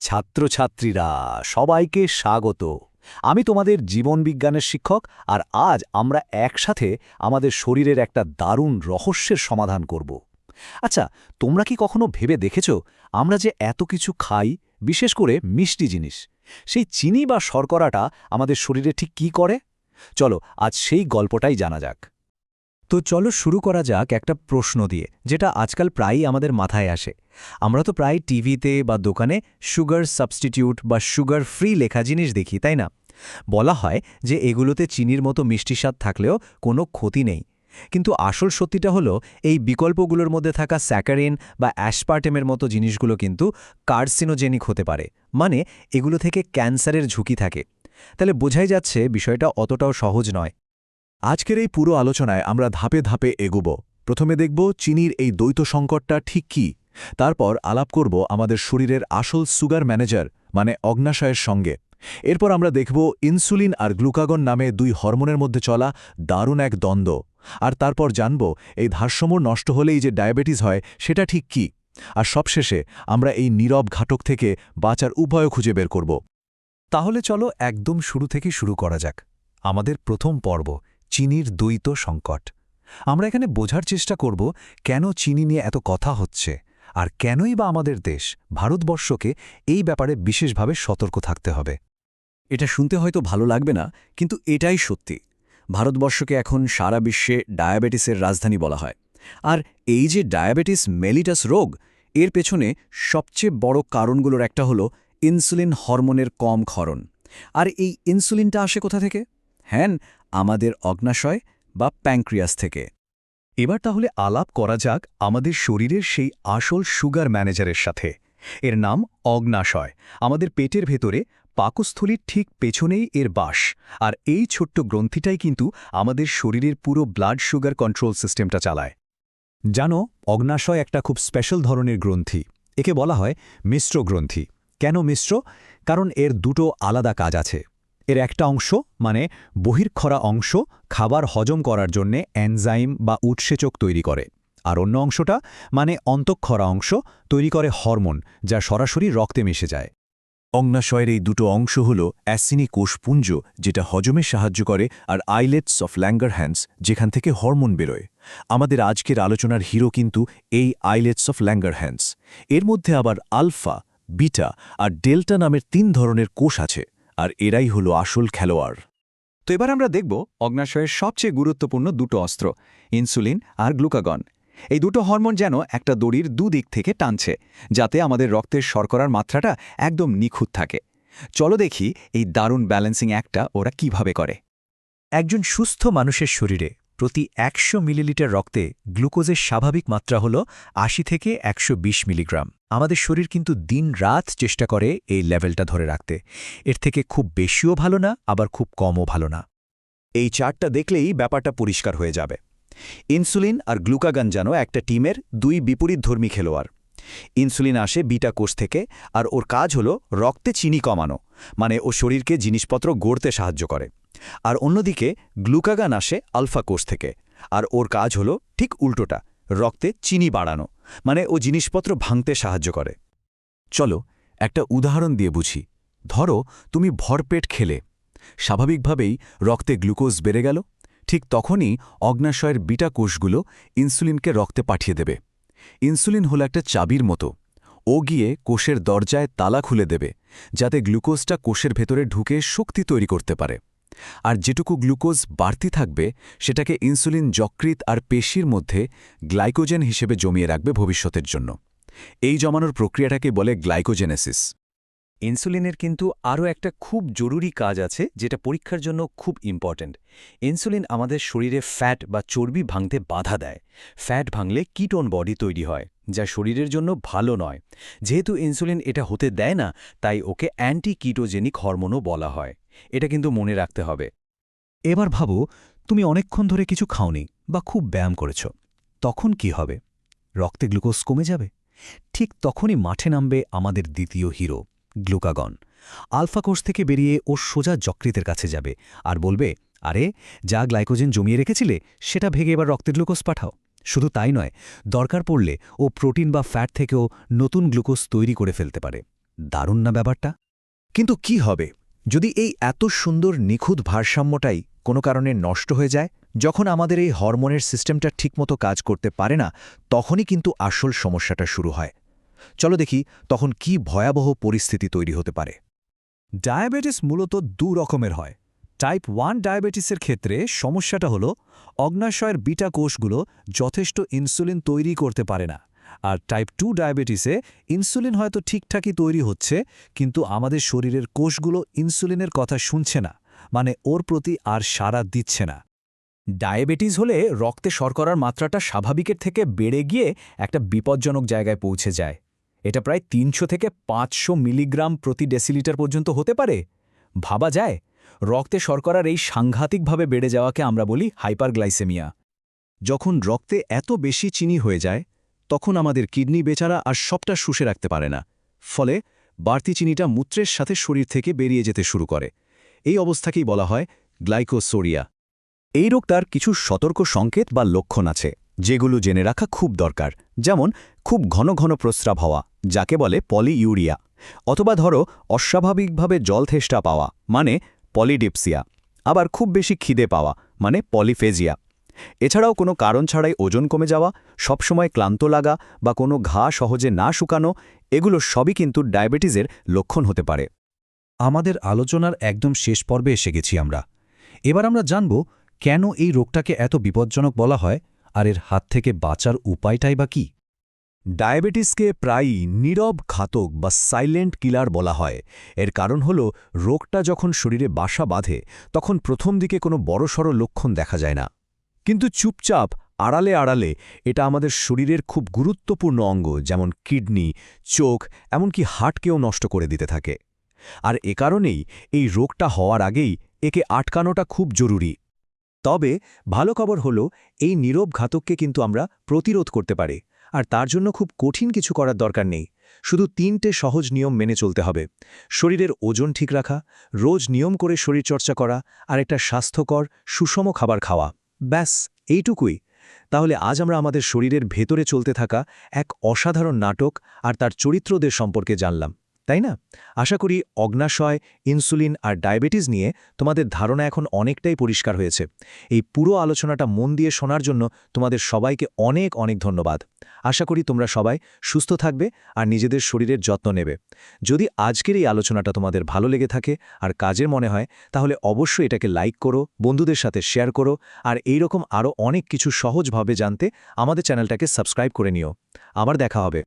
ছাত্রছাত্রীরা, সবাইকে স্বাগত। আমি তোমাদের জীবন বিজ্ঞানের শিক্ষক, আর আজ আমরা একসাথে আমাদের শরীরের একটা দারুণ রহস্যের সমাধান করব। আচ্ছা তোমরা কি কখনো ভেবে দেখেছ, আমরা যে এত কিছু খাই, বিশেষ করে মিষ্টি জিনিস? সেই চিনি বা শর্করাটা আমাদের শরীরে ঠিক কি করে? চলো, আজ সেই গল্পটাই জানা যাক। তো চলো শুরু করা যাক একটা প্রশ্ন দিয়ে, যেটা আজকাল প্রায়ই আমাদের মাথায় আসে। আমরা তো প্রায় টিভিতে বা দোকানে সুগার সাবস্টিটিউট বা সুগার ফ্রি লেখা জিনিস দেখি, তাই না? বলা হয় যে এগুলোতে চিনির মতো মিষ্টি স্বাদ থাকলেও কোনো ক্ষতি নেই। কিন্তু আসল সত্যিটা হলো, এই বিকল্পগুলোর মধ্যে থাকা স্যাকারিন বা অ্যাসপার্টেমের মতো জিনিসগুলো কিন্তু কার্সিনোজেনিক হতে পারে মানে এগুলো থেকে ক্যান্সারের ঝুঁকি থাকে। তাহলে বোঝাই যাচ্ছে বিষয়টা অতটাও সহজ নয়। আজকের এই পুরো আলোচনায় আমরা ধাপে ধাপে এগুব। প্রথমে দেখব চিনির এই দ্বৈত সংকটটা ঠিক কি। তারপর আলাপ করব আমাদের শরীরের আসল সুগার ম্যানেজার মানে অগ্নাশয়ের সঙ্গে। এরপর আমরা দেখব ইনসুলিন আর গ্লুকাগন নামে দুই হরমোনের মধ্যে চলা দারুণ এক দ্বন্দ্ব। আর তারপর জানব এই ভারসাম্য নষ্ট হলেই যে ডায়াবেটিস হয়, সেটা ঠিক কি। আর সবশেষে আমরা এই নীরব ঘাটক থেকে বাঁচার উপায় খুঁজে বের করব। তাহলে চলো একদম শুরু থেকে শুরু করা যাক। আমাদের প্রথম পর্ব চিনির দ্বৈত সংকট। আমরা এখানে বোঝার চেষ্টা করব কেন চিনি নিয়ে এত কথা হচ্ছে আর কেনই বা আমাদের দেশ, ভারতবর্ষকে এই ব্যাপারে বিশেষভাবে সতর্ক থাকতে হবে। এটা শুনতে হয়তো ভালো লাগবে না, কিন্তু এটাই সত্যি। ভারতবর্ষকে এখন সারা বিশ্বে ডায়াবেটিসের রাজধানী বলা হয়। আর এই যে ডায়াবেটিস মেলিটাস রোগ, এর পেছনে সবচেয়ে বড় কারণগুলোর একটা হলো ইনসুলিন হরমোনের কম ক্ষরণ। আর এই ইনসুলিনটা আসে কোথা থেকে? হ্যাঁ আমাদের অগ্নাশয় বা প্যাংক্রিয়াস থেকে। এবার তাহলে আলাপ করা যাক আমাদের শরীরের সেই আসল সুগার ম্যানেজারের সাথে। এর নাম অগ্নাশয়। আমাদের পেটের ভেতরে পাকস্থলীর ঠিক পেছনেই এর বাস। আর এই ছোট্ট গ্রন্থিটাই কিন্তু আমাদের শরীরের পুরো ব্লাড সুগার কন্ট্রোল সিস্টেমটা চালায়। জানো, অগ্নাশয় একটা খুব স্পেশাল ধরনের গ্রন্থি। একে বলা হয় মিশ্র গ্রন্থি। কেন মিশ্র? কারণ এর দুটো আলাদা কাজ আছে। এর একটা অংশ মানে বহির্ক্ষরা অংশ, খাবার হজম করার জন্যে এনজাইম বা উৎসেচক তৈরি করে। আর অন্য অংশটা মানে অন্তঃক্ষরা অংশ, তৈরি করে হরমোন, যা সরাসরি রক্তে মিশে যায়। অগ্নাশয়ের এই দুটো অংশ হল অ্যাসিনি কোষপুঞ্জ, যেটা হজমে সাহায্য করে, আর আইলেটস অফ ল্যাঙ্গার হ্যান্ডস, যেখান থেকে হরমোন বেরোয়। আমাদের আজকের আলোচনার হিরো কিন্তু এই আইলেটস অফ ল্যাঙ্গার হ্যান্ডস। এর মধ্যে আবার আলফা, বিটা আর ডেল্টা নামের তিন ধরনের কোষ আছে। আর এরাই হল আসল খেলোয়াড়। তো এবার আমরা দেখব অগ্নাশয়ের সবচেয়ে গুরুত্বপূর্ণ দুটো অস্ত্র, ইনসুলিন আর গ্লুকাগন। এই দুটো হরমোন যেন একটা দড়ির দুদিক থেকে টানছে, যাতে আমাদের রক্তের শর্করার মাত্রাটা একদম নিখুঁত থাকে। চলো দেখি এই দারুণ ব্যালেন্সিং একটা ওরা কীভাবে করে। একজন সুস্থ মানুষের শরীরে প্রতি একশো মিলিলিটার রক্তে গ্লুকোজের স্বাভাবিক মাত্রা হল আশি থেকে একশো বিশ মিলিগ্রাম। আমাদের শরীর কিন্তু দিন রাত চেষ্টা করে এই লেভেলটা ধরে রাখতে। এর থেকে খুব বেশিও ভালো না, আবার খুব কমও ভালো না। এই চার্টটা দেখলেই ব্যাপারটা পরিষ্কার হয়ে যাবে। ইনসুলিন আর গ্লুকাগান যেন একটা টিমের দুই বিপরীতধর্মী খেলোয়াড়। ইনসুলিন আসে বিটা কোষ থেকে, আর ওর কাজ হলো রক্তে চিনি কমানো মানে ও শরীরকে জিনিসপত্র গড়তে সাহায্য করে। আর অন্যদিকে গ্লুকাগান আসে আলফা কোষ থেকে। আর ওর কাজ হলো ঠিক উল্টোটা, রক্তে চিনি বাড়ানো মানে ও জিনিসপত্র ভাঙতে সাহায্য করে। চলো একটা উদাহরণ দিয়ে বুঝি। ধরো তুমি ভরপেট খেলে। স্বাভাবিকভাবেই রক্তে গ্লুকোজ বেড়ে গেল। ঠিক তখনই অগ্নাশয়ের বিটা কোষগুলো ইনসুলিনকে রক্তে পাঠিয়ে দেবে। ইনসুলিন হলো একটা চাবির মতো। ও গিয়ে কোষের দরজায় তালা খুলে দেবে, যাতে গ্লুকোজটা কোষের ভেতরে ঢুকে শক্তি তৈরি করতে পারে। আর যেটুকু গ্লুকোজ বাড়তি থাকবে, সেটাকে ইনসুলিন যকৃত আর পেশির মধ্যে গ্লাইকোজেন হিসেবে জমিয়ে রাখবে ভবিষ্যতের জন্য। এই জমানোর প্রক্রিয়াটাকে বলে গ্লাইকোজেনেসিস। ইনসুলিনের কিন্তু আরও একটা খুব জরুরি কাজ আছে, যেটা পরীক্ষার জন্য খুব ইম্পর্ট্যান্ট। ইনসুলিন আমাদের শরীরে ফ্যাট বা চর্বি ভাঙতে বাধা দেয়। ফ্যাট ভাঙলে কিটোন বডি তৈরি হয়, যা শরীরের জন্য ভালো নয়। যেহেতু ইনসুলিন এটা হতে দেয় না, তাই ওকে অ্যান্টি কিটোজেনিক হরমোনও বলা হয়। এটা কিন্তু মনে রাখতে হবে। এবার ভাবো, তুমি অনেকক্ষণ ধরে কিছু খাওনি বা খুব ব্যায়াম করেছ। তখন কি হবে? রক্তে গ্লুকোজ কমে যাবে? ঠিক তখনই মাঠে নামবে আমাদের দ্বিতীয় হিরো, গ্লুকাগন। আলফা কোষ থেকে বেরিয়ে ও সোজা যকৃতের কাছে যাবে আর বলবে, আরে, যা গ্লাইকোজেন জমিয়ে রেখেছিলে, সেটা ভেগে এবার রক্তে গ্লুকোজ পাঠাও। শুধু তাই নয়, দরকার পড়লে ও প্রোটিন বা ফ্যাট থেকেও নতুন গ্লুকোজ তৈরি করে ফেলতে পারে। দারুণ না ব্যাপারটা? কিন্তু কি হবে? যদি এই এত সুন্দর নিখুঁত ভারসাম্যটাই কোনো কারণে নষ্ট হয়ে যায়, যখন আমাদের এই হরমোনের সিস্টেমটা ঠিকমতো কাজ করতে পারে না, তখনই কিন্তু আসল সমস্যাটা শুরু হয়। চলো দেখি তখন কি ভয়াবহ পরিস্থিতি তৈরি হতে পারে। ডায়াবেটিস মূলত দু রকমের হয়। টাইপ ওয়ান ডায়াবেটিসের ক্ষেত্রে সমস্যাটা হলো, অগ্নাশয়ের বিটা কোষগুলো যথেষ্ট ইনসুলিন তৈরি করতে পারে না। আর টাইপ টু ডায়াবেটিসে ইনসুলিন হয়তো ঠিকঠাকই তৈরি হচ্ছে, কিন্তু আমাদের শরীরের কোষগুলো ইনসুলিনের কথা শুনছে না মানে ওর প্রতি আর সাড়া দিচ্ছে না। ডায়াবেটিস হলে রক্তে শর্করার মাত্রাটা স্বাভাবিকের থেকে বেড়ে গিয়ে একটা বিপজ্জনক জায়গায় পৌঁছে যায়। এটা প্রায় তিনশো থেকে পাঁচশো মিলিগ্রাম প্রতি ডেসিলিটার পর্যন্ত হতে পারে। ভাবা যায়, রক্তে শর্করার এই সাংঘাতিকভাবে বেড়ে যাওয়াকে আমরা বলি হাইপারগ্লাইসেমিয়া যখন রক্তে এত বেশি চিনি হয়ে যায় তখন আমাদের কিডনি বেচারা আর সবটা শুষে রাখতে পারে না। ফলে বাড়তি চিনিটা মূত্রের সাথে শরীর থেকে বেরিয়ে যেতে শুরু করে। এই অবস্থাকেই বলা হয় গ্লাইকোসোরিয়া। এই রোগটার কিছু সতর্ক সংকেত বা লক্ষণ আছে, যেগুলো জেনে রাখা খুব দরকার। যেমন, খুব ঘন ঘন প্রস্রাব হওয়া, যাকে বলে পলিইউরিয়া অথবা ধরো, অস্বাভাবিকভাবে জলথেষ্টা পাওয়া মানে পলিডিপসিয়া, আবার খুব বেশি খিদে পাওয়া মানে পলিফেজিয়া। এছাড়াও কোনো কারণ ছাড়াই ওজন কমে যাওয়া, সবসময় ক্লান্ত লাগা বা কোনো ঘা সহজে না শুকানো, এগুলো সবই কিন্তু ডায়াবেটিসের লক্ষণ হতে পারে। আমাদের আলোচনার একদম শেষ পর্বে এসে গেছি আমরা। এবার আমরা জানব কেন এই রোগটাকে এত বিপজ্জনক বলা হয় আর এর হাত থেকে বাঁচার উপায়টাই বা কী? ডায়াবেটিসকে প্রায়ই নীরব ঘাতক বা সাইলেন্ট কিলার বলা হয়। এর কারণ হল রোগটা যখন শরীরে বাসা বাঁধে, তখন প্রথম দিকে কোনো বড়সড় লক্ষণ দেখা যায় না। কিন্তু চুপচাপ, আড়ালে আড়ালে এটা আমাদের শরীরের খুব গুরুত্বপূর্ণ অঙ্গ, যেমন কিডনি, চোখ, এমনকি হার্টকেও নষ্ট করে দিতে থাকে। আর এ কারণেই এই রোগটা হওয়ার আগেই একে আটকানোটা খুব জরুরি। তবে ভালো খবর হলো, এই নীরব ঘাতককে কিন্তু আমরা প্রতিরোধ করতে পারি, আর তার জন্য খুব কঠিন কিছু করার দরকার নেই। শুধু তিনটে সহজ নিয়ম মেনে চলতে হবে। শরীরের ওজন ঠিক রাখা, রোজ নিয়ম করে শরীরচর্চা করা, আর একটা স্বাস্থ্যকর, সুষম খাবার খাওয়া। ব্যাস, এইটুকুই। তাহলে আজ আমরা আমাদের শরীরের ভেতরে চলতে থাকা এক অসাধারণ নাটক আর তার চরিত্রদের সম্পর্কে জানলাম। তাই না? আশা করি অগ্নাশয়, ইনসুলিন আর ডায়াবেটিস নিয়ে তোমাদের ধারণা এখন অনেকটাই পরিষ্কার হয়েছে। এই পুরো আলোচনাটা মন দিয়ে শোনার জন্য তোমাদের সবাইকে অনেক অনেক ধন্যবাদ। আশা করি তোমরা সবাই সুস্থ থাকবে আর নিজেদের শরীরের যত্ন নেবে। যদি আজকের এই আলোচনাটা তোমাদের ভালো লেগে থাকে আর কাজের মনে হয়, তাহলে অবশ্যই এটাকে লাইক করো, বন্ধুদের সাথে শেয়ার করো আর এই রকম আরও অনেক কিছু সহজভাবে জানতে আমাদের চ্যানেলটাকে সাবস্ক্রাইব করে নিও। আবার দেখা হবে।